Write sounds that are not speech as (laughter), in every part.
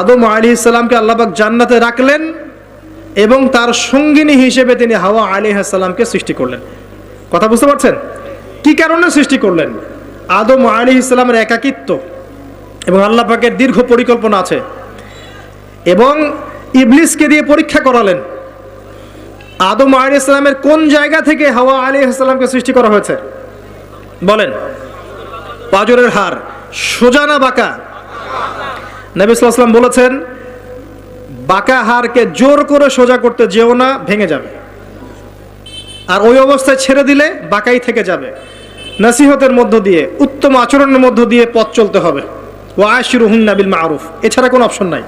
আদম আলী ইসলামকে আল্লাহবাক জান্নাতে রাখলেন এবং তার সঙ্গিনী হিসেবে তিনি হাওয়া আলী সাল্লামকে সৃষ্টি করলেন। কথা বুঝতে পারছেন? কি কারণে সৃষ্টি করলেন? আদম আলী ইসলামের একাকিত্ব এবং আল্লাহ পাকের দীর্ঘ পরিকল্পনা আছে এবং ইবলিসকে দিয়ে পরীক্ষা করালেন। আদম আলী ইসলামের কোন জায়গা থেকে হাওয়া আলী ইসলামকে সৃষ্টি করা হয়েছে? বলেন। পাজরের হার সোজানা বাঁকা? নবী সাল্লাম বলেছেন, বাঁকা হারকে জোর করে সোজা করতে যেও না, ভেঙে যাবে। আর ওই অবস্থায় ছেড়ে দিলে বাঁকাই থেকে যাবে। নাসিহতের মধ্য দিয়ে, উত্তম আচরণের মধ্য দিয়ে পথ চলতে হবে। ও আশিরুহুন নাবিল মারুফ, এছাড়া কোনো অপশন নাই।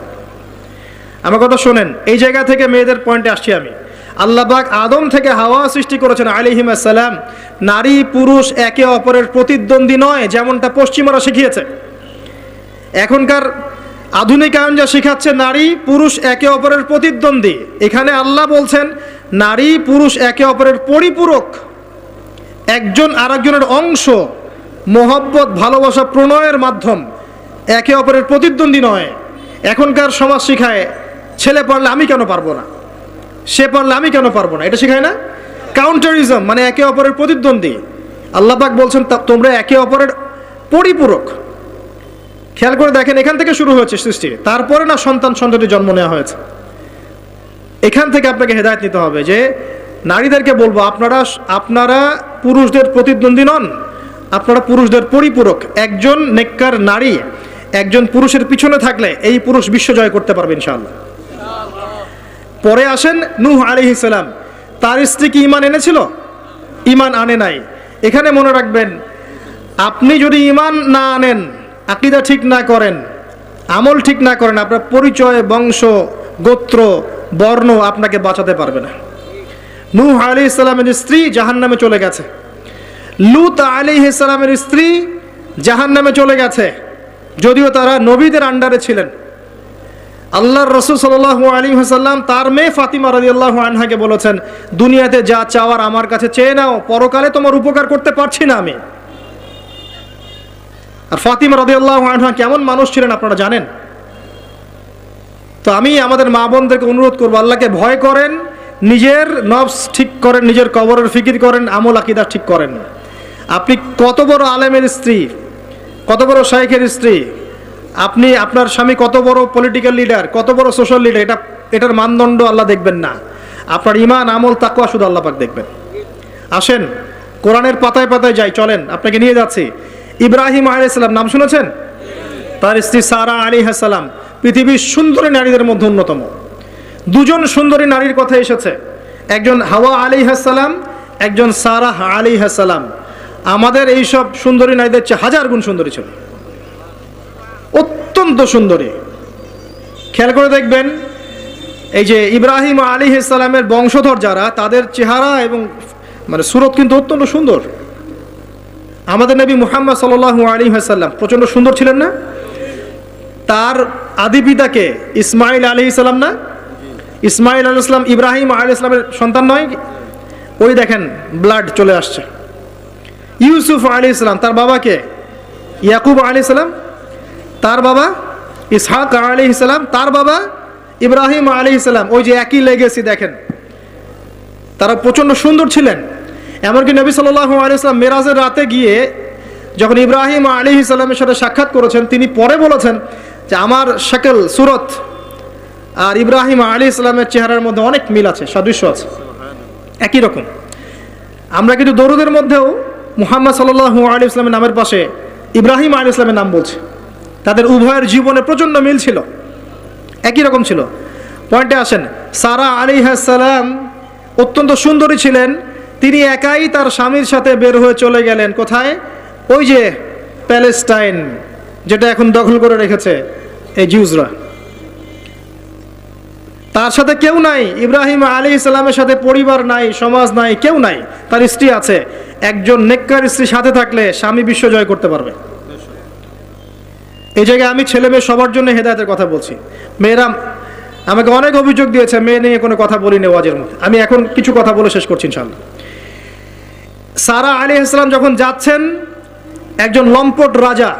আমার কথা শোনেন, এই জায়গা থেকে মেয়েদের পয়েন্টে আসছি আমি। আল্লাহবাক আদম থেকে হাওয়া সৃষ্টি করেছেন আলিহিম আসসালাম। নারী, পুরুষ, একে অপরের প্রতিদ্বন্দ্বী নয়, যেমনটা পশ্চিমারা শিখিয়েছে। এখনকার আধুনিকায়ন যা শিখাচ্ছে নারী, পুরুষ একে অপরের প্রতিদ্বন্দ্বী। এখানে আল্লাহ বলছেন, নারী, পুরুষ একে অপরের পরিপূরক। একজন আরেকজনের অংশ, মোহব্বত, ভালোবাসা, প্রণয়ের মাধ্যম। একে অপরের প্রতিদ্বন্দ্বী নয়। এখনকার সমাজ শিখায়, ছেলে পারলে আমি কেন পারব না? সে পারলে আমি কেন পারব না? এটা শিখায় না? কাউন্টারিজম মানে একে অপরের প্রতিদ্বন্দ্বী। আল্লাপাক বলছেন তোমরা একে অপরের পরিপূরক। খেয়াল করে দেখেন, এখান থেকে শুরু হয়েছে সৃষ্টি। তারপরে না সন্তান সন্ততি জন্ম নেওয়া হয়েছে। এখান থেকে আপনাকে হেদায়ত নিতে হবে যে, নারীদেরকে বলব, আপনারা আপনারা পুরুষদের প্রতিদ্বন্দ্বী নন, আপনারা পুরুষদের পরিপূরক। একজন নেককার নারী, একজন পুরুষের পিছনে থাকলে এই পুরুষ বিশ্ব জয় করতে পারবে ইনশাআল্লাহ। পরে আসেন নূহ আলী ইসলাম তার স্ত্রী কি ইমান এনেছিল? ইমান আনে নাই। এখানে মনে রাখবেন, আপনি যদি ইমান না আনেন আকিদা ঠিক না করেন, আমল ঠিক না করেন, আপনার পরিচয়, বংশ, গোত্র, বর্ণ আপনাকে বাঁচাতে পারবে না। নূহ আলী ইসলামের স্ত্রী জাহান নামে চলে গেছে। লুত আলী ইসলামের স্ত্রী জাহান নামে চলে গেছে। যদিও তারা নবীদের আন্ডারে ছিলেন। আল্লাহর রসুল সাল্লাহ আলী হাসাল্লাম তার মেয়ে ফাতিমা রাজি আল্লাহ আনহাকে বলেছেন, দুনিয়াতে যা চাওয়ার আমার কাছে চেয়ে নাও, পরকালে তোমার উপকার করতে পারছি না আমি। আর ফাতিমা রাজি আল্লাহ আনহা কেমন মানুষ ছিলেন আপনারা জানেন? তো আমি আমাদের মা বোনদেরকে অনুরোধ করব, আল্লাহকে ভয় করেন, নিজের নবস ঠিক করেন, নিজের কবরের ফিকির করেন, আমল আকিদা ঠিক করেন আপনি কত বড় আলেমের স্ত্রী, কত বড় শাইখের স্ত্রী, আপনি আপনার স্বামী কত বড় পলিটিক্যাল লিডার কত বড় সোশ্যাল লিডার এটা এটার মানদণ্ড আল্লাহ দেখবেন না। আপনার ইমান আমল তাকুয়া শুধু আল্লাহ পাক দেখবেন। আসেন, কোরআনের পাতায় পাতায় যাই, চলেন, আপনাকে নিয়ে যাচ্ছি। ইব্রাহিম আলাইসাল্লাম নাম শুনেছেন? তার স্ত্রী সারা আলী হাসালাম পৃথিবীর সুন্দরী নারীদের মধ্যে অন্যতম। দুজন সুন্দরী নারীর কথা এসেছে। একজন হাওয়া আলী হাসালাম একজন সারাহ আলী হাসালাম আমাদের এইসব সুন্দরী নারীদের চেয়ে হাজার গুণ সুন্দরী ছিল। অত্যন্ত সুন্দরী। খেয়াল করে দেখবেন, এই যে ইব্রাহিম আলী ইসলামের বংশধর যারা, তাদের চেহারা এবং মানে সুরত কিন্তু অত্যন্ত সুন্দর। আমাদের নবী মুহাম্মদ সাল্লাহ আলী হাসাল্লাম প্রচণ্ড সুন্দর ছিলেন না? তার আদি পিতাকে ইসমাইল আলী ইসলাম না? ইসমাইল আলী ইসলাম ইব্রাহিম আলী ইসলামের সন্তান নয়? ওই দেখেন ব্লাড চলে আসছে। ইউসুফ আলী ইসলাম তার বাবাকে ইয়াকুব আলী ইসলাম তার বাবা ইসহাক আলী ইসলাম তার বাবা ইব্রাহিম আলী ইসলাম ওই যে একই লেগেছি দেখেন। তারা প্রচণ্ড সুন্দর ছিলেন। এমনকি নবী সাল্লাহ আলী মেরাজের রাতে গিয়ে যখন ইব্রাহিম আলী ইসলামের সাথে সাক্ষাৎ করেছেন, তিনি পরে বলেছেন যে আমার শাকল, সুরত আর ইব্রাহিম আলী ইসলামের চেহারার মধ্যে অনেক মিল আছে, সাদৃশ্য আছে। একই রকম। আমরা কিন্তু দরুদের মধ্যেও মুহাম্মদ সাল্লাহ আলী ইসলামের নামের পাশে ইব্রাহিম আলী ইসলামের নাম বলছে। তাদের উভয়ের জীবনে প্রচণ্ড মিল ছিল। একই রকম ছিল। পয়েন্টে আসেন, সারা আলী সালাম অত্যন্ত সুন্দরী ছিলেন তিনি একাই তার স্বামীর সাথে বের হয়ে চলে গেলেন। কোথায়? ওই যে প্যালেস্টাইন, যেটা এখন দখল করে রেখেছে এই জিউজরা তার সাথে কেউ নাই, ইব্রাহিম আলী ইসলামের সাথে পরিবার নাই, সমাজ নাই, কেউ নাই, তার স্ত্রী আছে। একজন নেককার স্ত্রী সাথে থাকলে স্বামী বিশ্ব জয় করতে পারবে। এই জায়গায় আমি ছেলে মেয়ে সবার জন্য হেদায়তের কথা বলছি। মেয়েরা আমাকে অনেক অভিযোগ দিয়েছে, মেয়ে নিয়ে কোনো কথা বলিনি ওয়াজের মধ্যে। আমি এখন কিছু কথা বলে শেষ করছি ইনশাল্লাহ সারা আলী ইসলাম যখন যাচ্ছেন, একজন লম্পট রাজা,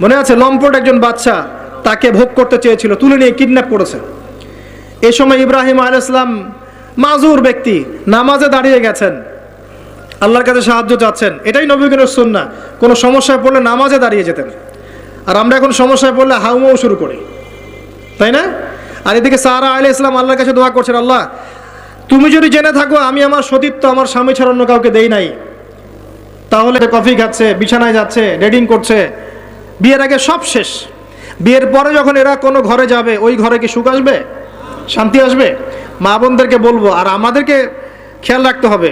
মনে আছে লম্পট একজন বাচ্চা তাকে ভোগ করতে চেয়েছিল, তুলে নিয়ে কিডন্যাপ করেছে। এ সময় ইব্রাহিম আলাইসলাম মাজুর ব্যক্তি, নামাজে দাঁড়িয়ে গেছেন। আল্লাহর কাছে সাহায্য চাচ্ছেন। এটাই নবীগণের সুন্না কোনো সমস্যায় পড়লে নামাজে দাঁড়িয়ে যেতেন। আর আমরা এখন সমস্যায় পড়লে হাউমাও শুরু করি। তাই না? আর এদিকে সারা আলী ইসলাম আল্লাহর কাছে দোয়া করছেন, আল্লাহ তুমি যদি জেনে থাকো, আমি আমার সতীত্ব আমার স্বামী ছাড়া অন্য কাউকে দেই নাই। তাহলে কফি খাচ্ছে, বিছানায় যাচ্ছে ডেডিং করছে। বিয়ের আগে সব শেষ। বিয়ের পরে যখন এরা কোনো ঘরে যাবে, ওই ঘরে কি সুখ আসবে? শান্তি আসবে? মা বোনদেরকে বলব, আর আমাদেরকে খেয়াল রাখতে হবে,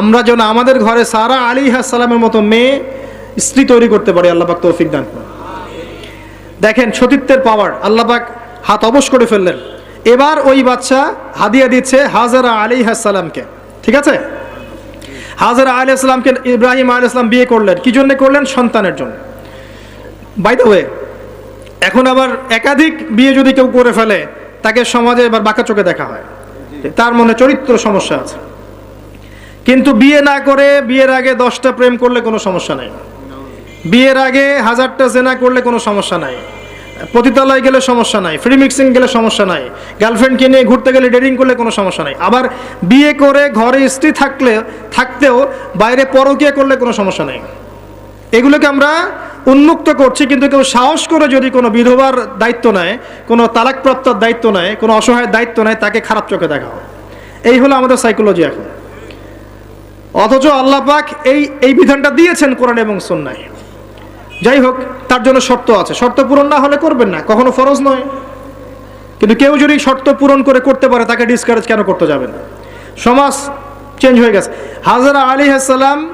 আমরা যেন আমাদের ঘরে সারা আলী সালামের মতো মেয়ে, স্ত্রী তৈরি করতে পারি আল্লাপাক তৌফিক দান দেখেন, সতীত্বের পাওয়ার আল্লাপাক হাত অবশ করে ফেললেন। এবার ওই বাচ্চা হাদিয়া দিচ্ছে হাজারা আলী সালামকে। ঠিক আছে? হাজারা আলী ইসলামকে ইব্রাহিম আলী ইসলাম বিয়ে করলেন। কি জন্য করলেন? সন্তানের জন্য। বাই দ্য ওয়ে এখন আবার একাধিক বিয়ে যদি কেউ করে ফেলে, তাকে সমাজে এবার বাঁকা চোখে দেখা হয়। তার মনে চরিত্র সমস্যা আছে। কিন্তু বিয়ে না করে, বিয়ের আগে দশটা প্রেম করলে কোনো সমস্যা নাই। বিয়ের আগে হাজারটা জেনা করলে কোনো সমস্যা নাই। পতিতালয় গেলে সমস্যা নাই ফ্রি মিক্সিং গেলে সমস্যা নাই গার্লফ্রেন্ডকে নিয়ে ঘুরতে গেলে ডেটিং করলে কোনো সমস্যা নাই। আবার বিয়ে করে ঘরে স্ত্রী থাকলে, থাকতেও বাইরে পরকিয়া করলে কোনো সমস্যা নাই। এগুলোকে আমরা উন্মুক্ত করছি, কিন্তু কেউ সাহস করে যদি কোনো বিধবার দায়িত্ব নেয়, কোনো তালাকপ্রাপ্তর দায়িত্ব নেয়, কোনো অসহায়ের দায়িত্ব নেয়, তাকে খারাপ চোখে দেখা হয় এই হলো আমাদের সাইকোলজি এখন। অথচ আল্লাহ পাক এই এই বিধানটা দিয়েছেন কোরআন এবং সন্ন্যায় যাই হোক তার জন্য শর্ত আছে। শর্ত পূরণ না হলে করবেন না, কখনো ফরজ নয়। কিন্তু কেউ যদি শর্ত পূরণ করে করতে পারে, তাকে ডিসকারেজ কেন করতে যাবেন? সমাজ চেঞ্জ হয়ে গেছে। হাজারা আলী সালাম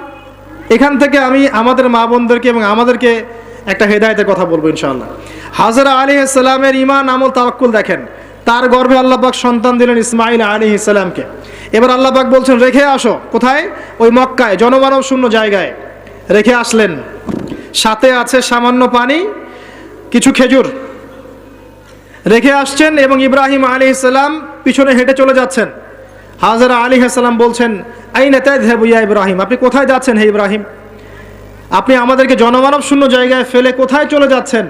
এখান থেকে আমি আমাদের মা বোনদেরকে এবং আমাদেরকে একটা হেদায়তের কথা বলব ইনশাআল্লাহ। হাজারা আলী সালামের ইমান আমল, তাওয়াক্কুল দেখেন, তার গর্ভে আল্লাহবাক সন্তান দিলেন ইসমাইল আলী ইসলামকে এবার আল্লাহবাক বলছেন, রেখে আসো। কোথায়? ওই মক্কায় জনমানব শূন্য জায়গায়। রেখে আসলেন। সাথে আছে সামান্য পানি, কিছু খেজুর। রেখে আসছেন এবং ইব্রাহিম আলী ইসলাম পিছনে হেঁটে চলে যাচ্ছেন। হাজারা আলী হাসালাম বলছেন আই নেতায় ইয়া ইব্রাহিম? আপনি কোথায় যাচ্ছেন হে ইব্রাহিম? আপনি আমাদেরকে জনমানব শূন্য জায়গায় ফেলে কোথায় চলে যাচ্ছেন?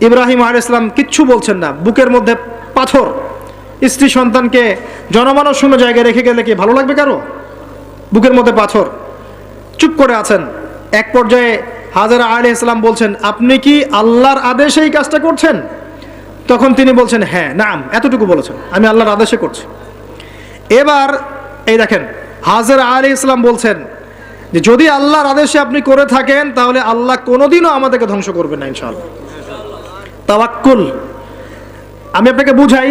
ইব্রাহিম আলী ইসলাম কিচ্ছু বলছেন না। বুকের মধ্যে পাথর। স্ত্রী সন্তানকে জনমানব শূন্য জায়গায় রেখে গেলে কি ভালো লাগবে কারও? বুকের মধ্যে পাথর। চুপ করে আছেন। এক পর্যায়ে হাজারা আলী ইসলাম বলছেন, আপনি কি আল্লাহর আদেশে এই কাজটা করছেন? তখন তিনি বলছেন হ্যাঁ নাম, এতটুকু বলেছেন, আমি আল্লাহর আদেশে করছি। এবার এই দেখেন, হাজার আলী ইসলাম বলছেন যে, যদি আল্লাহর আদেশে আপনি করে থাকেন, তাহলে আল্লাহ কোনোদিনও আমাদেরকে ধ্বংস করবেন না, ইনশাআল্লাহ। তাওয়াক্কুল। আমি আপনাকে বুঝাই,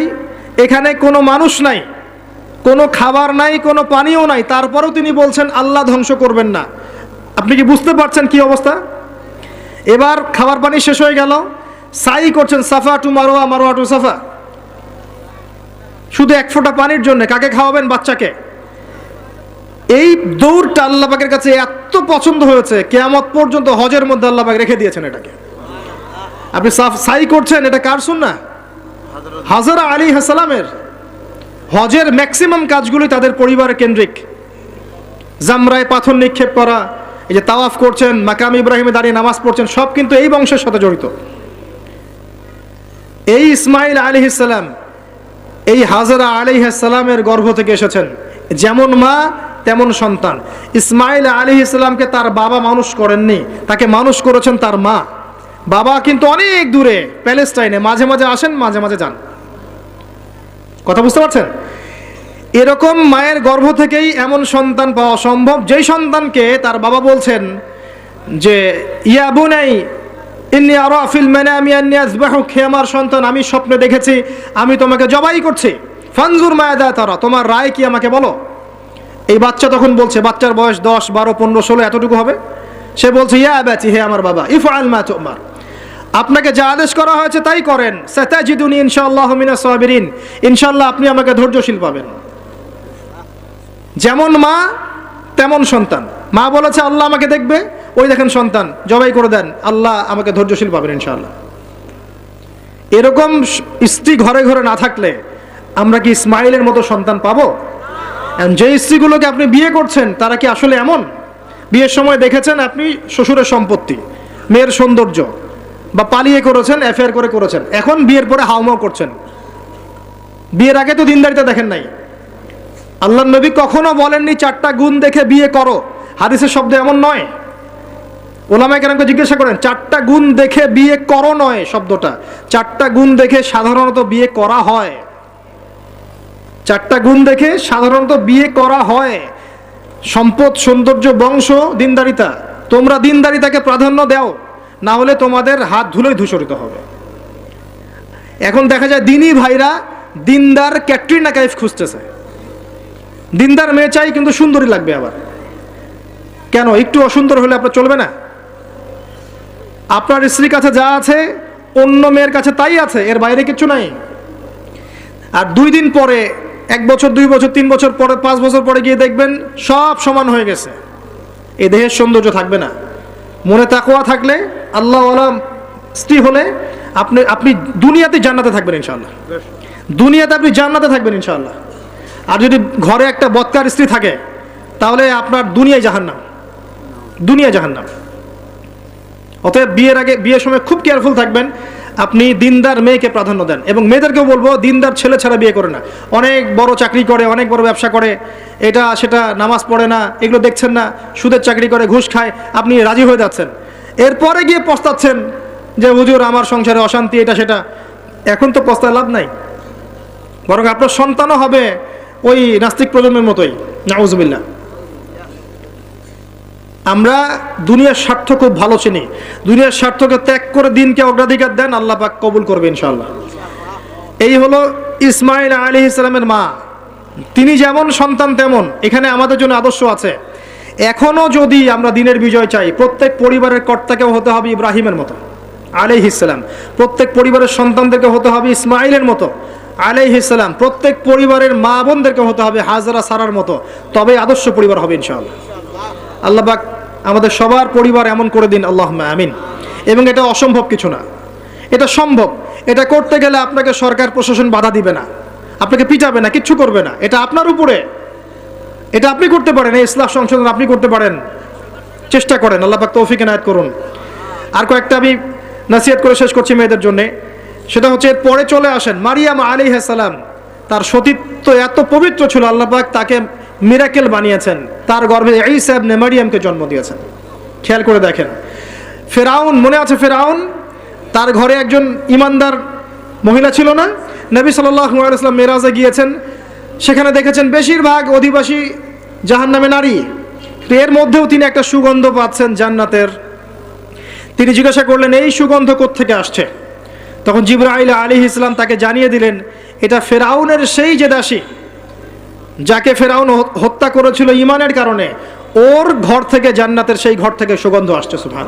এখানে কোনো মানুষ নাই, কোনো খাবার নাই, কোনো পানিও নাই, তারপরেও তিনি বলছেন, আল্লাহ ধ্বংস করবেন না। আপনি কি বুঝতে পারছেন কি অবস্থা? এবার খাবার পানি শেষ হয়ে গেল। সাই করছেন Safa to Marwa Marwa to Safa. শুধু এক ফোঁটা পানির জন্য, কাকে খাওয়াবেন বাচ্চাকে? এই দৌড়টা আল্লাপাকের কাছে এত পছন্দ হয়েছে, কেয়ামত পর্যন্ত হজের মধ্যে আল্লাপাক রেখে দিয়েছেন এটাকে। আপনি সাই করছেন, এটা কার শুন হাজারা আলী হাসালামের। হজের ম্যাক্সিমাম কাজগুলি তাদের পরিবার কেন্দ্রিক। জামরায় পাথর নিক্ষেপ করা এই যে তাওয়াফ করছেন, মাকাম ইব্রাহিমে দাঁড়িয়ে নামাজ পড়ছেন, সব কিন্তু এই বংশের সাথে জড়িত। এই ইসমাইল আলী ইসালাম এই হাজারা আলী সালামের গর্ভ থেকে এসেছেন। যেমন মা, তেমন সন্তান। ইসমাইল আলী ইসলামকে তার বাবা মানুষ করেননি, তাকে মানুষ করেছেন তার মা। বাবা কিন্তু অনেক দূরে, প্যালেস্টাইনে। মাঝে মাঝে আসেন, মাঝে মাঝে যান। কথা বুঝতে পারছেন? এরকম মায়ের গর্ভ থেকেই এমন সন্তান পাওয়া সম্ভব। যেই সন্তানকে তার বাবা বলছেন যে, ইয়া বুনাই, ইন্নি আফিল মানে আমি হে আমার সন্তান, আমি স্বপ্নে দেখেছি, আমি তোমাকে জবাই করছি। ফানজুর মায়া মায়াদা তারা, তোমার রায় কি আমাকে বলো? এই বাচ্চা তখন বলছে, বাচ্চার বয়স দশ, বারো, পনেরো, ষোলো, এতটুকু হবে? সে বলছে, ইয়া ব্যাচি হে আমার বাবা ইফ আল মা তোমার, আপনাকে যা আদেশ করা হয়েছে তাই করেন। সেতাজিদুনি ইনশাআল্লাহ মিনা সাবিরিন, ইনশাআল্লাহ আপনি আমাকে ধৈর্যশীল পাবেন। যেমন মা, তেমন সন্তান। মা বলেছে, আল্লাহ আমাকে দেখবে। ওই দেখেন সন্তান, জবাই করে দেন। আল্লাহ আমাকে ধৈর্যশীল পাবেন ইনশাআল্লাহ। এরকম স্ত্রী ঘরে ঘরে না থাকলে আমরা কি ইসমাইলের মতো সন্তান পাবো? যে স্ত্রীগুলোকে আপনি বিয়ে করছেন, তারা কি আসলে এমন? বিয়ের সময় দেখেছেন আপনি শ্বশুরের সম্পত্তি, মেয়ের সৌন্দর্য, বা পালিয়ে করেছেন অ্যাফেয়ার করে করেছেন। এখন বিয়ের পরে হাওমাও করছেন। বিয়ের আগে তো দিনদারিতা দেখেন নাই। আল্লাহ নবী কখনো বলেননি চারটা গুণ দেখে বিয়ে করো। হাদিসের শব্দ এমন নয়। ওলামায় কেন জিজ্ঞাসা করেন, চারটা গুণ দেখে বিয়ে করো নয় শব্দটা। চারটা গুণ দেখে সাধারণত বিয়ে করা হয়। চারটা গুণ দেখে সাধারণত বিয়ে করা হয়। সম্পদ, সৌন্দর্য, বংশ, দিনদারিতা। তোমরা দিনদারিতাকে প্রাধান্য দাও, না হলে তোমাদের হাত ধুলোই ধূসরিত হবে। এখন দেখা যায় দিনই ভাইরা দিনদার ক্যাটরিনা কাইফ খুঁজতেছে। দিনদার মেয়ে চাই, কিন্তু সুন্দরী লাগবে আবার। কেন? একটু অসুন্দর হলে আপনার চলবে না? আপনার স্ত্রীর কাছে যা আছে, অন্য মেয়ের কাছে তাই আছে, এর বাইরে কিছু নাই। আর দুই দিন পরে, এক বছর, দুই বছর, তিন বছর পরে, পাঁচ বছর পরে গিয়ে দেখবেন সব সমান হয়ে গেছে। এ দেহের সৌন্দর্য থাকবে না। মনে তাকোয়া থাকলে, আল্লাহ স্ত্রী হলে আপনি আপনি দুনিয়াতে জান্নাতে থাকবেন ইনশাল্লাহ দুনিয়াতে আপনি জান্নাতে থাকবেন ইনশাল্লাহ আর যদি ঘরে একটা বৎকার স্ত্রী থাকে, তাহলে আপনার দুনিয়ায় জাহান্নাম। দুনিয়া জাহান্নাম। অতএব বিয়ের আগে, বিয়ের সময় খুব কেয়ারফুল থাকবেন। আপনি দিনদার মেয়েকে প্রাধান্য দেন। এবং মেয়েদেরকেও বলব, দিনদার ছেলে ছাড়া বিয়ে করে না। অনেক বড় চাকরি করে, অনেক বড় ব্যবসা করে। এটা, সেটা নামাজ পড়ে না, এগুলো দেখছেন না, সুদের চাকরি করে, ঘুষ খায়। আপনি রাজি হয়ে যাচ্ছেন। এরপরে গিয়ে পস্তাচ্ছেন যে, হুজুর, আমার সংসারে অশান্তি, এটা, সেটা। এখন তো পস্তায় লাভ নাই। বরং আপনার সন্তানও হবে। ওই নাস্তিক প্রজন্মের মতোই নাউজবিল্লা আমরা দুনিয়ার স্বার্থ খুব ভালো চিনি। দুনিয়ার স্বার্থকে ত্যাগ করে দিনকে অগ্রাধিকার দেন আল্লাহ পাক কবুল করবে ইনশাল্লাহ এই হলো ইসমাইল আলী ইসলামের মা। তিনি যেমন সন্তান তেমন, এখানে আমাদের জন্য আদর্শ আছে। এখনও যদি আমরা দিনের বিজয় চাই, প্রত্যেক পরিবারের কর্তাকেও হতে হবে ইব্রাহিমের মতো আলিহ ইসলাম প্রত্যেক পরিবারের সন্তানদেরকে হতে হবে ইসমাইলের মতো। আলাইহ ইসলাম প্রত্যেক পরিবারের মা বোনদেরকে হতে হবে হাজরা সারার মতো। তবে আদর্শ পরিবার হবে ইনশাআল্লাহ। আল্লাহ পাক আমাদের সবার পরিবার এমন করে দিন আল্লাহ আমিন। এবং এটা অসম্ভব কিছু না। এটা সম্ভব। এটা করতে গেলে আপনাকে সরকার, প্রশাসন বাধা দিবে না। আপনাকে পিটাবে না, কিচ্ছু করবে না। এটা আপনার উপরে। এটা আপনি করতে পারেন, এই ইসলাম সংশোধন আপনি করতে পারেন। চেষ্টা করেন, আল্লাহ পাক তৌফিক এনায়ত করুন। আর কয়েকটা আমি নাসিহাত করে শেষ করছি মেয়েদের জন্যে। সেটা হচ্ছে পরে চলে আসেন। মারিয়াম আলী সালাম, তার সতীত্ব এত পবিত্র ছিল, আল্লাহ পাক তাকে মিরাকেল বানিয়েছেন। তার গর্ভে এই সাহেব মারিয়ামকে জন্ম দিয়েছেন। খেয়াল করে দেখেন। ফেরাউন, মনে আছে ফেরাউন? তার ঘরে একজন ইমানদার মহিলা ছিল না? নবী সাল্লাম মেরাজে গিয়েছেন। সেখানে দেখেছেন বেশিরভাগ অধিবাসী জাহান নামে নারী। এর মধ্যেও তিনি একটা সুগন্ধ পাচ্ছেন জান্নাতের। তিনি জিজ্ঞাসা করলেন, এই সুগন্ধ থেকে আসছে? তখন জিব্রাইল আলী ইসলাম তাকে জানিয়ে দিলেন, এটা ফেরাউনের সেই যে দাসী, যাকে ফেরাউন হত্যা করেছিল ইমানের কারণে, ওর ঘর থেকে জান্নাতের সেই ঘর থেকে সুগন্ধ আসছে সুভান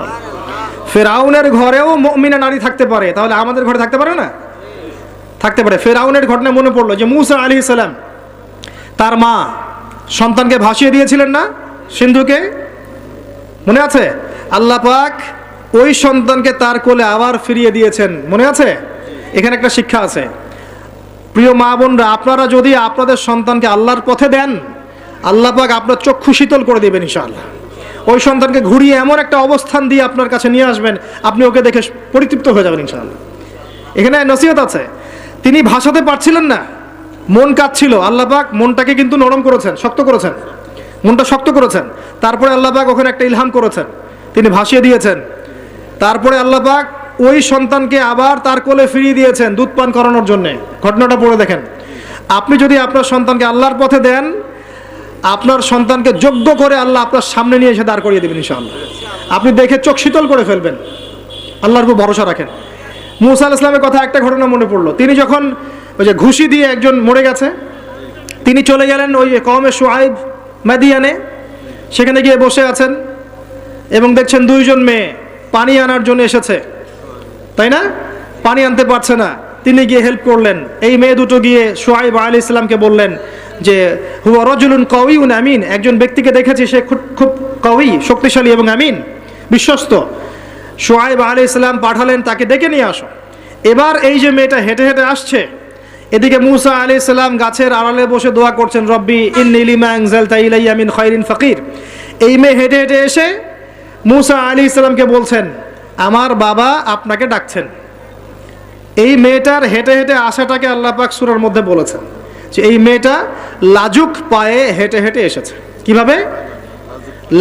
ফেরাউনের ঘরেও মিনা নারী থাকতে পারে, তাহলে আমাদের ঘরে থাকতে পারে না? থাকতে পারে। ফেরাউনের ঘটনা মনে পড়ল যে মুসা আলী ইসলাম তার মা সন্তানকে ভাসিয়ে দিয়েছিলেন না সিন্ধুকে? মনে আছে? আল্লাহ পাক ওই সন্তানকে তার কোলে আবার ফিরিয়ে দিয়েছেন। মনে আছে? এখানে একটা শিক্ষা আছে। প্রিয় মা বোনরা, আপনারা যদি আপনাদের সন্তানকে আল্লাহর পথে দেন, আল্লাহ পাক আপনার চক্ষু শীতল করে দেবেন ইনশাআল্লাহ। ওই সন্তানকে ঘুরিয়ে এমন একটা অবস্থান দিয়ে আপনার কাছে নিয়ে আসবেন, আপনি ওকে দেখে পরিতৃপ্ত হয়ে যাবেন ইনশাআল্লাহ। এখানে নসিহত আছে। তিনি ভাসাতে পারছিলেন না। মন কাঁদছিল। আল্লাহ পাক মনটাকে কিন্তু নরম করেছেন, শক্ত করেছেন। মনটা শক্ত করেছেন। তারপরে আল্লাহ পাক ওখানে একটা ইলহাম করেছেন। তিনি ভাসিয়ে দিয়েছেন। তারপরে আল্লাহ পাক ওই সন্তানকে আবার তার কোলে ফিরিয়ে দিয়েছেন দুধ পান করানোর জন্য। ঘটনাটা পড়ে দেখেন। আপনি যদি আপনার সন্তানকে আল্লাহর পথে দেন, আপনার সন্তানকে যোগ্য করে আল্লাহ আপনার সামনে নিয়ে এসে দাঁড় করিয়ে দেবেন ইনশাআল্লাহ। আপনি দেখে চোখ শীতল করে ফেলবেন। আল্লাহর উপর ভরসা রাখেন। মুসা আল ইসলামের কথা একটা ঘটনা মনে পড়ল। তিনি যখন ওই যে ঘুষি দিয়ে একজন মরে গেছে, তিনি চলে গেলেন ওই কমে সোয়াইব মাদিয়ানে। সেখানে গিয়ে বসে আছেন এবং দেখছেন দুইজন মেয়ে। পানি আনার জন্য এসেছে। তাই না? পানি আনতে পারছে না। তিনি গিয়ে হেল্প করলেন। এই মেয়ে দুটো গিয়ে সোহাইব আলী ইসলামকে বললেন যে, হুয়া রজুলুন কউন আমিন। একজন ব্যক্তিকে দেখেছি, সে খুব খুব কউই শক্তিশালী এবং আমিন, বিশ্বস্ত। সোহাইব আলী ইসলাম পাঠালেন, তাকে ডেকে নিয়ে আসো। এবার এই যে মেয়েটা হেঁটে হেঁটে আসছে, এদিকে মুসা আলী ইসলাম গাছের আড়ালে বসে দোয়া করছেন, রব্বি ইন ইলিমা আংজাল তাইলাই আমিন খৈরিন ফকির। এই মেয়ে হেঁটে হেঁটে এসে মুসা আলী ইসলামকে বলছেন, আমার বাবা আপনাকে ডাকছেন। এই মেয়েটার হেঁটে হেঁটে আসাটাকে আল্লাহ পাক সুরার মধ্যে বলেছেন যে এই মেয়েটা লাজুক পায়ে হেঁটে হেঁটে এসেছে। কীভাবে?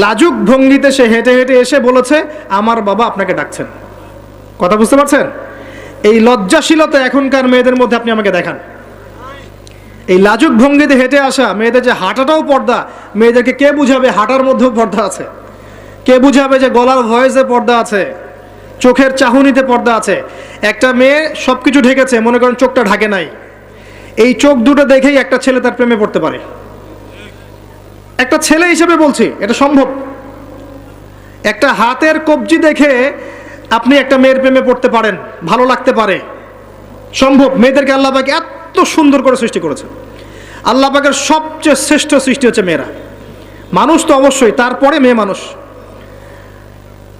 লাজুক ভঙ্গিতে সে হেঁটে হেঁটে এসে বলেছে, আমার বাবা আপনাকে ডাকছেন। কথা বুঝতে পারছেন? এই লজ্জাশীলতা এখনকার মেয়েদের মধ্যে আপনি আমাকে দেখান। এই লাজুক ভঙ্গিতে হেঁটে আসা মেয়েদের যে হাঁটাটাও পর্দা, মেয়েদেরকে কে বুঝাবে হাঁটার মধ্যেও পর্দা আছে? কে বুঝাবে যে গলার ভয়েসে পর্দা আছে? চোখের চাহনিতে পর্দা আছে। একটা মেয়ে সব কিছু ঢেকেছে, মনে করেন চোখটা ঢাকে নাই। এই চোখ দুটো দেখেই একটা ছেলে তার প্রেমে পড়তে পারে। একটা ছেলে হিসেবে বলছি, এটা সম্ভব। একটা হাতের কবজি দেখে আপনি একটা মেয়ের প্রেমে পড়তে পারেন, ভালো লাগতে পারে। সম্ভব, মেয়েদেরকে আল্লাহ পাকে এত সুন্দর করে সৃষ্টি করেছে। আল্লাহ পাকের সবচেয়ে শ্রেষ্ঠ সৃষ্টি হচ্ছে মেয়েরা। মানুষ তো অবশ্যই, তারপরে মেয়ে মানুষ।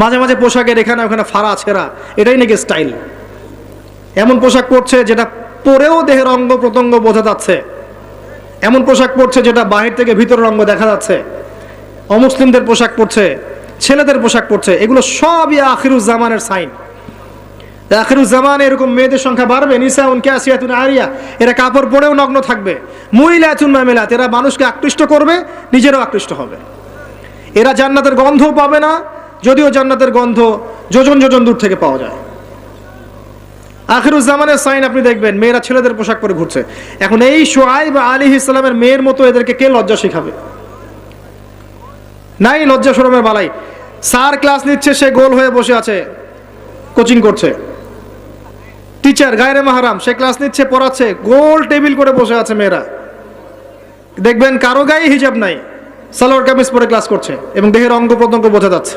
মাঝে মাঝে পোশাকের এখানে ওখানে ফাড়া ছেঁড়া এটাই নাকি স্টাইল এমন পোশাক পরছে যেটা পরেও দেহের অঙ্গ প্রত্যঙ্গ বোঝা যাচ্ছে। এমন পোশাক পরছে যেটা বাহির থেকে ভিতরের অঙ্গ দেখা যাচ্ছে। অমুসলিমদের পোশাক পরছে, ছেলেদের পোশাক পরছে, এগুলো সবই আখিরুজ্জামানের সাইন আখিরুজ্জামান এরকম মেয়েদের সংখ্যা বাড়বে? নিসা উনকে আসিয়াতুন আরিয়া, এরা কাপড় পরেও নগ্ন থাকবে। মহিলা মহিলাতুন মামিলাত, এরা মানুষকে আকৃষ্ট করবে, নিজেরাও আকৃষ্ট হবে। এরা জান্নাতের গন্ধও পাবে না যদিও জান্নাতের গন্ধ যোজন যোজন দূর থেকে পাওয়া যায়। আখিরুজ্জামানের সাইন আপনি দেখবেন, মেয়েরা ছেলেদের পোশাক পরে ঘুরছে। এখন এই সোয়াইব আলী ইসলামের মেয়ের মতো এদেরকে কে লজ্জা শেখাবে? নাই লজ্জা সরমের বালাই। স্যার ক্লাস নিচ্ছে, সে গোল হয়ে বসে আছে, কোচিং করছে। টিচার গায়রে মাহারাম, সে ক্লাস নিচ্ছে, পড়াচ্ছে, গোল টেবিল করে বসে আছে মেয়েরা। দেখবেন কারও গায়ে হিজাব নাই, সালোয়ার কামিজ পরে ক্লাস করছে এবং দেহের অঙ্গ প্রত্যঙ্গ বোঝা যাচ্ছে।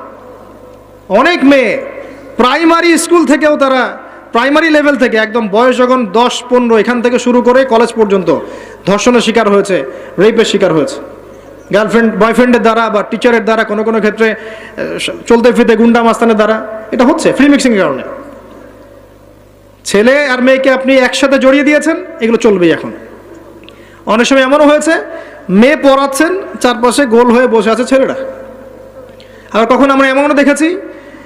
অনেক মেয়ে প্রাইমারি স্কুল থেকেও তারা প্রাইমারি লেভেল থেকে একদম বয়স যখন দশ, পনেরো, এখান থেকে শুরু করে কলেজ পর্যন্ত ধর্ষণের শিকার হয়েছে রেপের শিকার হয়েছে। গার্লফ্রেন্ড বয়ফ্রেন্ডের দ্বারা বা টিচারের দ্বারা কোনো কোনো ক্ষেত্রে চলতে ফিরতে গুন্ডা মাস্তানের দ্বারা এটা হচ্ছে ফ্রি মিক্সিংয়ের কারণে। ছেলে আর মেয়েকে আপনি একসাথে জড়িয়ে দিয়েছেন, এগুলো চলবেই এখন। অনেক সময় এমনও হয়েছে, মেয়ে পড়াচ্ছেন, চারপাশে গোল হয়ে বসে আছে ছেলেরা। আর কখন আমরা এমনও দেখেছি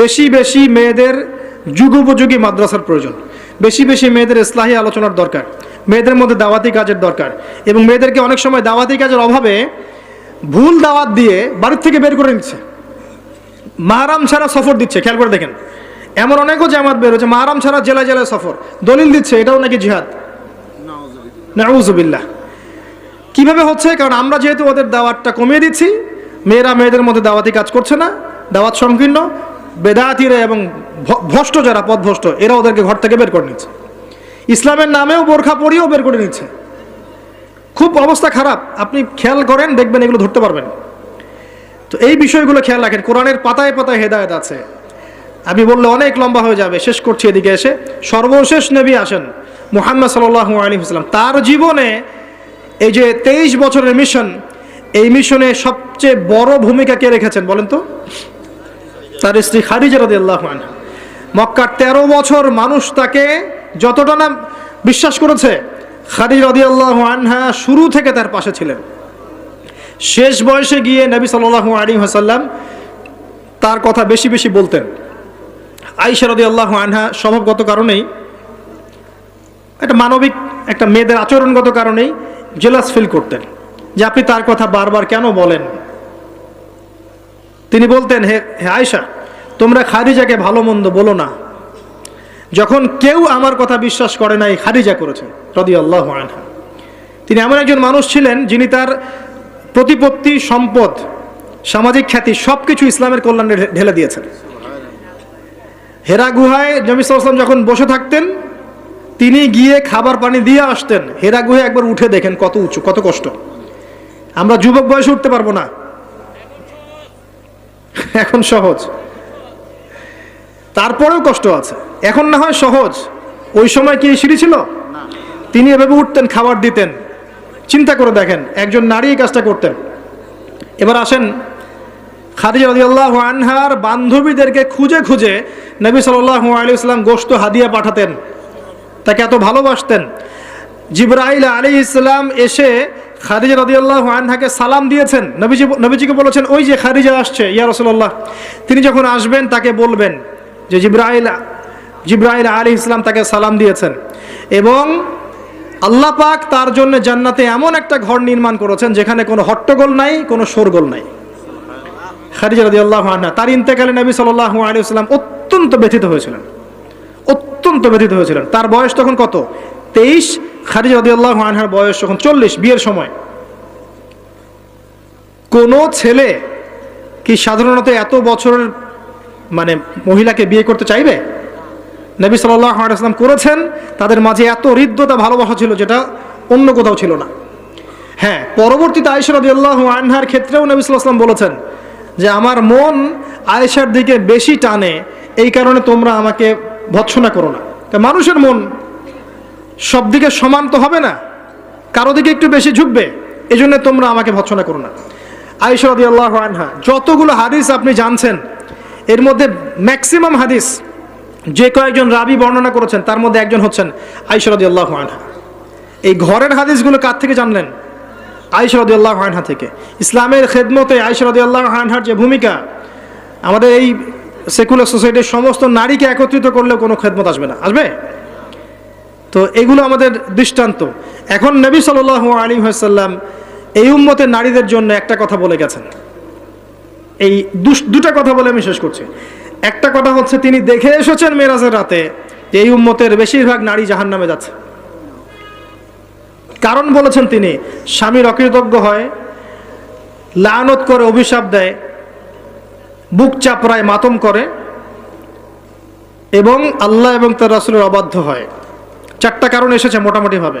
বেশি বেশি মেয়েদের যুগোপযোগী মাদ্রাসার প্রয়োজন। বেশি বেশি মেয়েদের ইসলাহী আলোচনার দরকার, মেয়েদের মধ্যে দাওয়াতি কাজের দরকার এবং মেয়েদেরকে অনেক সময় দাওয়াতি কাজের অভাবে ভুল দাওয়াত দিয়ে বাড়ির থেকে বের করে নিচ্ছে। মাহারাম ছাড়া সফর দিচ্ছে, খেয়াল করে দেখেন। এমন অনেকও জামাত বের হচ্ছে মাহারাম ছাড়া জেলায় জেলায় সফর। দলিল দিচ্ছে, এটাও নাকি জিহাদ? নাউজুবিল্লাহ। কীভাবে হচ্ছে? কারণ আমরা যেহেতু ওদের দাওয়াতটা কমিয়ে দিচ্ছি, মেয়েরা মেয়েদের মধ্যে দাওয়াতি কাজ করছে না, দাওয়াত সংকীর্ণ বেদাতিরা এবং ভ্রষ্ট যারা, পথভ্রষ্ট, এরা ওদেরকে ঘর থেকে বের করে নিচ্ছে। ইসলামের নামেও বোরখা পরিয়েও বের করে নিচ্ছে। খুব অবস্থা খারাপ। আপনি খেয়াল করেন, দেখবেন এগুলো ধরতে পারবেন। তো এই বিষয়গুলো খেয়াল রাখেন। কোরআনের পাতায় পাতায় হেদায়ত আছে। আমি বললে অনেক লম্বা হয়ে যাবে। শেষ করছি এদিকে এসে। সর্বশেষ নবী আসেন মোহাম্মদ সাল্লাহ আলী ইসলাম তার জীবনে এই যে তেইশ বছরের মিশন, এই মিশনে সবচেয়ে বড় ভূমিকা কে রেখেছেন বলেন তো? তার স্ত্রী খাদিজা রদি আল্লাহ মক্কার তেরো বছর মানুষ তাকে যতটা না বিশ্বাস করেছে, খাদিজ আল্লাহ আনহা শুরু থেকে তার পাশে ছিলেন। শেষ বয়সে গিয়ে নবী সাল্লাহ আলী হাসাল্লাম তার কথা বেশি বেশি বলতেন। আইসা আল্লাহ আনহা স্বভাবগত কারণেই, একটা মানবিক, একটা মেয়েদের আচরণগত কারণেই জেলাস ফিল করতেন যে আপনি তার কথা বারবার কেন বলেন? তিনি বলতেন, হে হে আয়সা তোমরা খাদিজাকে ভালো মন্দ বলো না। যখন কেউ আমার কথা বিশ্বাস করে নাই, খাদিজা করেছে রদি আল্লাহ তিনি এমন একজন মানুষ ছিলেন যিনি তার প্রতিপত্তি, সম্পদ, সামাজিক খ্যাতি সব কিছু ইসলামের কল্যাণে ঢেলে দিয়েছেন। হেরা গুহায় সাল্লাম যখন বসে থাকতেন, তিনি গিয়ে খাবার পানি দিয়ে আসতেন। হেরা গুহায় একবার উঠে দেখেন কত উঁচু, কত কষ্ট। আমরা যুবক বয়সে উঠতে পারব না। (laughs) এখন সহজ। তারপরেও কষ্ট আছে। এখন না হয় সহজ। ওই সময় কি সিঁড়ি ছিল? তিনি এভাবে উঠতেন খাবার দিতেন। চিন্তা করে দেখেন একজন নারী এই কাজটা করতেন। এবার আসেন খাদিজা রাদিয়াল্লাহু আনহার বান্ধবীদেরকে খুঁজে খুঁজে নবী সাল্লাল্লাহু আলাইহি সাল্লাম গোশত হাদিয়া পাঠাতেন। তাকে এত ভালোবাসতেন। জিব্রাইল আলী ইসলাম এসে খাদিজা রাদিয়াল্লাহু আনহাকে সালাম দিয়েছেন, নবীজি নবীজিকে বলেছেন, ওই যে খাদিজা আসছে, ইয়া রাসূলুল্লাহ। তিনি যখন আসবেন, তাকে বলবেন যে জিব্রাইল জিব্রাইল আলী ইসলাম তাকে সালাম দিয়েছেন এবং আল্লাহ পাক তার জন্য জান্নাতে এমন একটা ঘর নির্মাণ করেছেন যেখানে কোনো হট্টগোল নাই, কোনো শোরগোল নাই। খাদিজা রাদিয়াল্লাহু আনহা, তার ইন্তেকালে নবী সাল্লাল্লাহু আলাইহি ওয়াসাল্লাম অত্যন্ত ব্যথিত হয়েছিলেন। অত্যন্ত ব্যথিত হয়েছিলেন। তার বয়স তখন কত? তেইশ রাদিয়াল্লাহু আনহার বয়স তখন চল্লিশ, বিয়ের সময়। কোনো ছেলে কি সাধারণত এত বছরের মানে মহিলাকে বিয়ে করতে চাইবে? নবী আলাইসাল্লাম করেছেন, তাদের মাঝে এত হৃদ্যতা, ভালোবাসা ছিল যেটা অন্য কোথাও ছিল না। হ্যাঁ পরবর্তীতে আয়েশা রাদিয়াল্লাহু আনহার ক্ষেত্রেও নবী ওয়াসাল্লাম বলেছেন যে, আমার মন আয়েশার দিকে বেশি টানে, এই কারণে তোমরা আমাকে ভৎসনা করো না। তা মানুষের মন সব দিকে সমান তো হবে না। কারও দিকে একটু বেশি ঝুঁকবে এই জন্য তোমরা আমাকে ভৎসনা করো না। আয়েশা রাদিয়াল্লাহু আনহা, যতগুলো হাদিস আপনি জানছেন, এর মধ্যে ম্যাক্সিমাম হাদিস যে কয়েকজন রাবি বর্ণনা করেছেন, তার মধ্যে একজন হচ্ছেন আয়েশা রাদিয়াল্লাহু আনহা। এই ঘরের হাদিসগুলো কার থেকে জানলেন? আয়েশা রাদিয়াল্লাহু আনহা থেকে। ইসলামের খেদমতে আয়েশা রাদিয়াল্লাহু আনহার যে ভূমিকা, আমাদের এই সেকুলার সোসাইটির সমস্ত নারীকে একত্রিত করলেও কোনো খেদমত আসবে না। আসবে? তো এগুলো আমাদের দৃষ্টান্ত। এখন নবী সাল্লাল্লাহু আলী হাসাল্লাম এই উম্মতের নারীদের জন্য একটা কথা বলে গেছেন। এই দুটা কথা বলে আমি শেষ করছি। একটা কথা হচ্ছে, তিনি দেখে এসেছেন মেরাজের রাতে যে এই উম্মতের বেশিরভাগ নারী জাহান নামে যাচ্ছে। কারণ বলেছেন তিনি স্বামীর অকৃতজ্ঞ হয়, লানত করে অভিশাপ দেয়, বুক চাপড়ায় মাতম করে এবং আল্লাহ এবং তার রাসুলের অবাধ্য হয়। চারটা কারণ এসেছে মোটামুটিভাবে।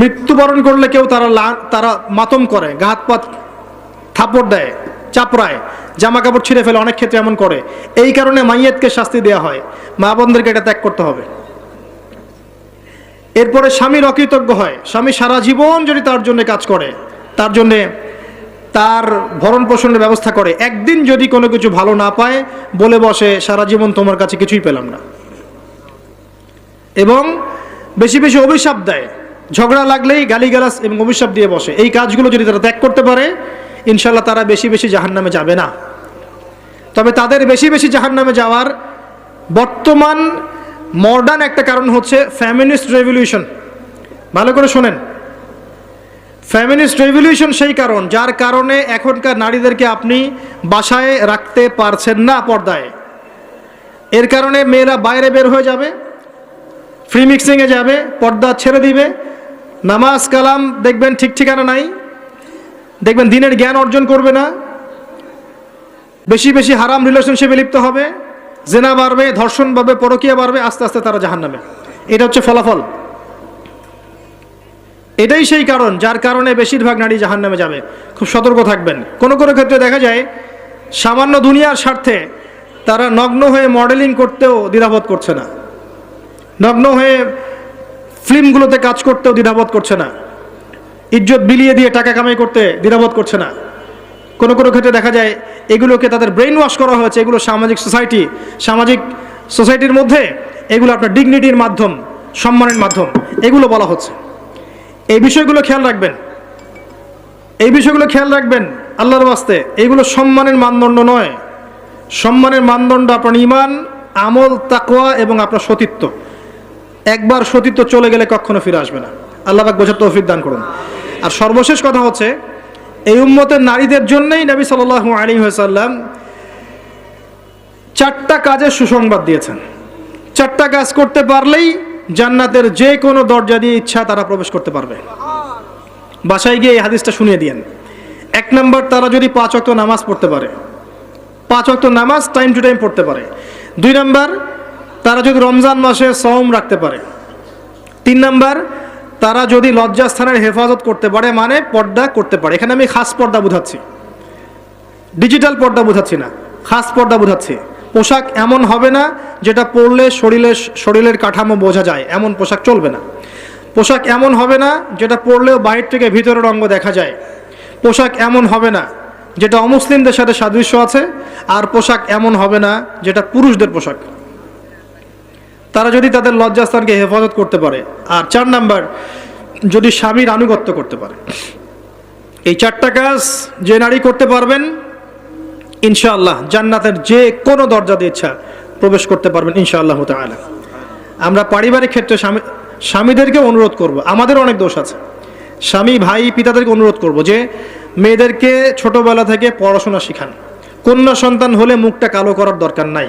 মৃত্যুবরণ করলে কেউ তারা তারা মাতম করে গাহাত পাত থাপড় দেয়, চাপড়ায় জামা কাপড় ছিঁড়ে ফেলে, অনেক ক্ষেত্রে এমন করে। এই কারণে মাইয়াতকে শাস্তি দেওয়া হয়। মা বোনদেরকে এটা ত্যাগ করতে হবে। এরপরে স্বামীর অকৃতজ্ঞ হয়। স্বামী সারা জীবন যদি তার জন্য কাজ করে, তার জন্যে তার ভরণ পোষণের ব্যবস্থা করে, একদিন যদি কোনো কিছু ভালো না পায়, বলে বসে, সারা জীবন তোমার কাছে কিছুই পেলাম না। এবং বেশি বেশি অভিশাপ দেয়। ঝগড়া লাগলেই গালিগালাজ এবং অভিশাপ দিয়ে বসে। এই কাজগুলো যদি তারা ত্যাগ করতে পারে ইনশাল্লাহ তারা বেশি বেশি জাহান্নামে যাবে না। তবে তাদের বেশি বেশি জাহান্নামে যাওয়ার বর্তমান মডার্ন একটা কারণ হচ্ছে ফ্যামিনিস্ট রেভলিউশন ভালো করে শোনেন। ফ্যামিনিস্ট রেভলিউশন সেই কারণ, যার কারণে এখনকার নারীদেরকে আপনি বাসায় রাখতে পারছেন না পর্দায়। এর কারণে মেয়েরা বাইরে বের হয়ে যাবে। ফ্রি মিক্সিংয়ে যাবে, পর্দা ছেড়ে দিবে। নামাজ, কালাম দেখবেন ঠিক ঠিকানা নাই। দেখবেন দিনের জ্ঞান অর্জন করবে না। বেশি বেশি হারাম রিলেশনশিপে লিপ্ত হবে। জেনা বাড়বে, ধর্ষণ বাড়বে, পরকীয়া বাড়বে, আস্তে আস্তে তারা জাহান নামে এটা হচ্ছে ফলাফল। এটাই সেই কারণ, যার কারণে বেশিরভাগ নারী জাহান নামে যাবে। খুব সতর্ক থাকবেন। কোনো কোনো ক্ষেত্রে দেখা যায়, সামান্য দুনিয়ার স্বার্থে তারা নগ্ন হয়ে মডেলিং করতেও দ্বিধাবোধ করছে না। নগ্ন হয়ে ফিল্মগুলোতে কাজ করতেও দ্বিধাবোধ করছে না। ইজ্জত বিলিয়ে দিয়ে টাকা কামাই করতে দ্বিধাবোধ করছে না। কোনো কোনো ক্ষেত্রে দেখা যায় এগুলোকে তাদের ব্রেন ওয়াশ করা হয়েছে, এগুলো সামাজিক সোসাইটি সামাজিক সোসাইটির মধ্যে এগুলো আপনার ডিগনিটির মাধ্যম, সম্মানের মাধ্যম, এগুলো বলা হচ্ছে। এই বিষয়গুলো খেয়াল রাখবেন। এই বিষয়গুলো খেয়াল রাখবেন আল্লাহর বাস্তে এগুলো সম্মানের মানদণ্ড নয়। সম্মানের মানদণ্ড আপনার ইমান, আমল তাকোয়া এবং আপনার সতীত্ব। একবার সতীত্ব চলে গেলে কখনো ফিরে আসবে না। আল্লাহ পাক বোঝার তৌফিক দান করুন। আর সর্বশেষ কথা হচ্ছে, এই উম্মতের নারীদের জন্যই নবী সাল্লাল্লাহু আলী সাল্লাম চারটা কাজের সুসংবাদ দিয়েছেন। চারটা কাজ করতে পারলেই জান্নাতের যে কোনো দরজা দিয়ে ইচ্ছা তারা প্রবেশ করতে পারবে। বাসায় গিয়ে এই হাদিসটা শুনিয়ে দিয়েন। এক নম্বর, তারা যদি পাঁচ অক্ত নামাজ পড়তে পারে, পাঁচ অক্ত নামাজ টাইম টু টাইম পড়তে পারে। দুই নম্বর তারা যদি রমজান মাসে সওম রাখতে পারে। তিন নম্বর, তারা যদি লজ্জাস্থানের হেফাজত করতে পারে মানে পর্দা করতে পারে। এখানে আমি খাস পর্দা বোঝাচ্ছি। ডিজিটাল পর্দা বোঝাচ্ছি না, খাস পর্দা বোঝাচ্ছি। পোশাক এমন হবে না যেটা পরলে শরীরের শরীরের কাঠামো বোঝা যায়, এমন পোশাক চলবে না। পোশাক এমন হবে না যেটা পরলেও বাইর থেকে ভিতরের অঙ্গ দেখা যায়। পোশাক এমন হবে না যেটা অমুসলিমদের সাথে সাদৃশ্য আছে, আর পোশাক এমন হবে না যেটা পুরুষদের পোশাক। তারা যদি তাদের লজ্জাস্থানকে হেফাজত করতে পারে, আর চার নাম্বার, যদি স্বামীর আনুগত্য করতে পারে। এই চারটা কাজ যে নারী করতে পারবেন, ইনশাআল্লাহ জান্নাতের যে কোনো দরজা দিয়ে ইচ্ছা প্রবেশ করতে পারবেন, ইনশাআল্লাহ তাআলা। আমরা পারিবারিক ক্ষেত্রে স্বামী, স্বামীদেরকে অনুরোধ করব, আমাদের অনেক দোষ আছে। স্বামী, ভাই, পিতাদেরকে অনুরোধ করব যে, মেয়েদেরকে ছোটবেলা থেকে পড়াশোনা শেখান। কন্যা সন্তান হলে মুখটা কালো করার দরকার নাই।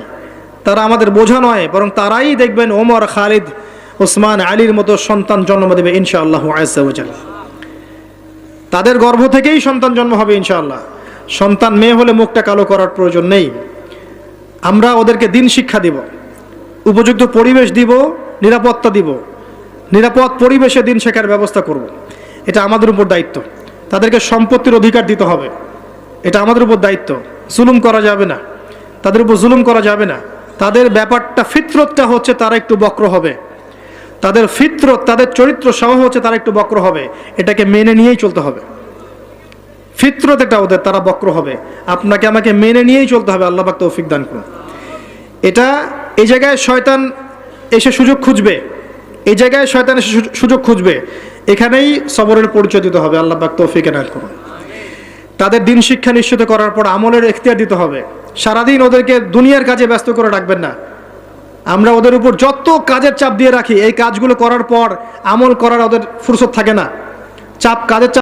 তারা আমাদের বোঝা নয়, বরং তারাই দেখবেন ওমর, খালিদ, ওসমান, আলীর মতো সন্তান জন্ম দেবে ইনশাআল্লাহ আয়াজ্জাল তাদের গর্ভ থেকেই সন্তান জন্ম হবে ইনশাআল্লাহ। সন্তান মেয়ে হলে মুখটা কালো করার প্রয়োজন নেই। আমরা ওদেরকে দিন শিক্ষা দিব, উপযুক্ত পরিবেশ দিব, নিরাপত্তা দিব, নিরাপদ পরিবেশে দিন শেখার ব্যবস্থা করব। এটা আমাদের উপর দায়িত্ব। তাদেরকে সম্পত্তির অধিকার দিতে হবে। এটা আমাদের উপর দায়িত্ব। জুলুম করা যাবে না। তাদের উপর জুলুম করা যাবে না। তাদের ব্যাপারটা ফিতরতটা হচ্ছে তারা একটু বক্র হবে। তাদের ফিতরত, তাদের চরিত্র স্বভাব হচ্ছে তারা একটু বক্র হবে। এটাকে মেনে নিয়েই চলতে হবে। ফিতরত এটা ওদের, তারা বক্র হবে। আপনাকে আমাকে মেনে নিয়েই চলতে হবে, আল্লাহ পাক তৌফিক দান করুন। এটা এই জায়গায় শয়তান এসে সুযোগ খুঁজবে। এই জায়গায় শয়তান এসে সুযোগ খুঁজবে। এখানেই সবরের পরিচয় দিতে হবে, আল্লাহ পাক তৌফিক এনায়ত করুন। তাদের দিন শিক্ষা নিশ্চিত করার পর আমলের এখতিয়ার দিতে হবে। সারাদিন ওদেরকে দুনিয়ার কাজে ব্যস্ত করে রাখবেন না। আমরা ওদের উপর যত কাজের চাপ দিয়ে রাখি, এই কাজগুলো করার পর আমল করার ওদের ফুরসত থাকে না। চাপ কাজের চাপ